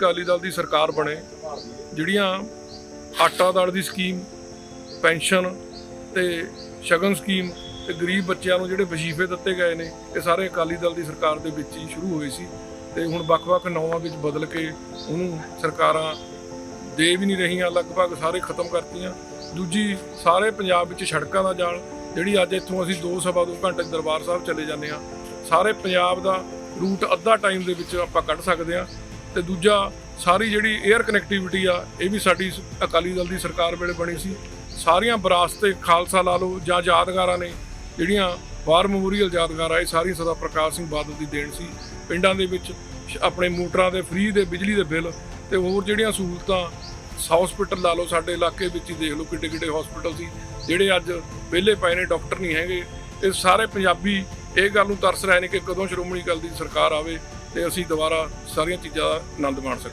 ਅਕਾਲੀ ਦਲ ਦੀ ਸਰਕਾਰ ਬਣੇ, ਜਿਹੜੀਆਂ ਆਟਾ ਦਾਲ ਦੀ ਸਕੀਮ, ਪੈਨਸ਼ਨ ਤੇ ਸ਼ਗਨ ਸਕੀਮ ਤੇ ਗਰੀਬ ਬੱਚਿਆਂ ਨੂੰ ਜਿਹੜੇ ਵਜ਼ੀਫੇ ਦਿੱਤੇ ਗਏ ਨੇ, ਇਹ ਸਾਰੇ ਅਕਾਲੀ ਦਲ ਦੀ ਸਰਕਾਰ ਦੇ ਵਿੱਚ ਹੀ ਸ਼ੁਰੂ ਹੋਏ ਸੀ ਤੇ ਹੁਣ ਵੱਖ-ਵੱਖ ਨੌਵਾਂ ਵਿੱਚ ਬਦਲ ਕੇ ਉਹਨੂੰ ਸਰਕਾਰਾਂ ਦੇ ਵੀ ਨਹੀਂ ਰਹੀਆਂ, ਲਗਭਗ ਸਾਰੇ ਖਤਮ ਕਰਤੀਆਂ। ਦੂਜੀ, ਸਾਰੇ ਪੰਜਾਬ ਵਿੱਚ ਸੜਕਾਂ ਦਾ ਜਾਲ, ਜਿਹੜੀ ਅੱਜ ਇੱਥੋਂ ਅਸੀਂ 2 ਸਵਾ 2 ਘੰਟੇ ਦਰਬਾਰ ਸਾਹਿਬ ਚਲੇ ਜਾਂਦੇ ਆ ਸਾਰੇ ਪੰਜਾਬ ਦਾ ਰੂਟ ਅੱਧਾ ਟਾਈਮ ਦੇ ਵਿੱਚ ਆਪਾਂ ਕੱਢ ਸਕਦੇ ਆ ਤੇ ਦੂਜਾ ਸਾਰੀ ਜਿਹੜੀ 에ਅਰ ਕਨੈਕਟੀਵਿਟੀ ਆ, ਇਹ ਵੀ ਸਾਡੀ ਅਕਾਲੀ ਦਲ ਦੀ ਸਰਕਾਰ ਵੇਲੇ ਬਣੀ ਸੀ। ਸਾਰੀਆਂ ਵਿਰਾਸਤੇ ਖਾਲਸਾ ਲਾ ਲਓ ਜਾਂ ਯਾਦਗਾਰਾਂ ਨੇ, ਜਿਹੜੀਆਂ ਵਾਰ ਮੈਮੋਰੀਅਲ ਯਾਦਗਾਰ ਆ, ਇਹ ਸਾਰੀ ਸਦਾ ਪ੍ਰਕਾਸ਼ ਸਿੰਘ ਬਾਦਲ ਦੀ ਦੇਣ ਸੀ। ਪਿੰਡਾਂ ਦੇ ਵਿੱਚ ਸ਼- ਆਪਣੇ ਮੋਟਰਾਂ ਦੇ, ਫ੍ਰੀ ਦੇ, ਬਿਜਲੀ ਦੇ ਬਿੱਲ ਤੇ ਹੋਰ ਜਿਹੜੀਆਂ ਸਹੂਲਤਾਂ ਹਸਪੀਟਲ ਲਾ ਲਓ ਸਾਡੇ ਇਲਾਕੇ ਵਿੱਚ ਹੀ ਦੇਖ ਲਓ ਕਿੱਡੇ ਕਿੱਡੇ ਹਸਪੀਟਲ ਸੀ, ਜਿਹੜੇ ਅੱਜ ਵਿਹਲੇ ਪਏ ਨੇ ਡਾਕਟਰ ਨਹੀਂ ਹੈਗੇ। ਇਹ ਸਾਰੇ ਪੰਜਾਬੀ ਇਹ ਗੱਲ ਨੂੰ ਤਰਸ ਰਹੇ ਨੇ ਕਿ ਕਦੋਂ ਸ਼੍ਰੋਮਣੀ ਅਕਾਲੀ ਦੀ ਸਰਕਾਰ ਆਵੇ। ਤੇ ਅਸੀਂ ਦੁਬਾਰਾ ਸਾਰੀਆਂ ਚੀਜ਼ਾਂ ਦਾ ਆਨੰਦ ਮਾਣ ਸਕੀਏ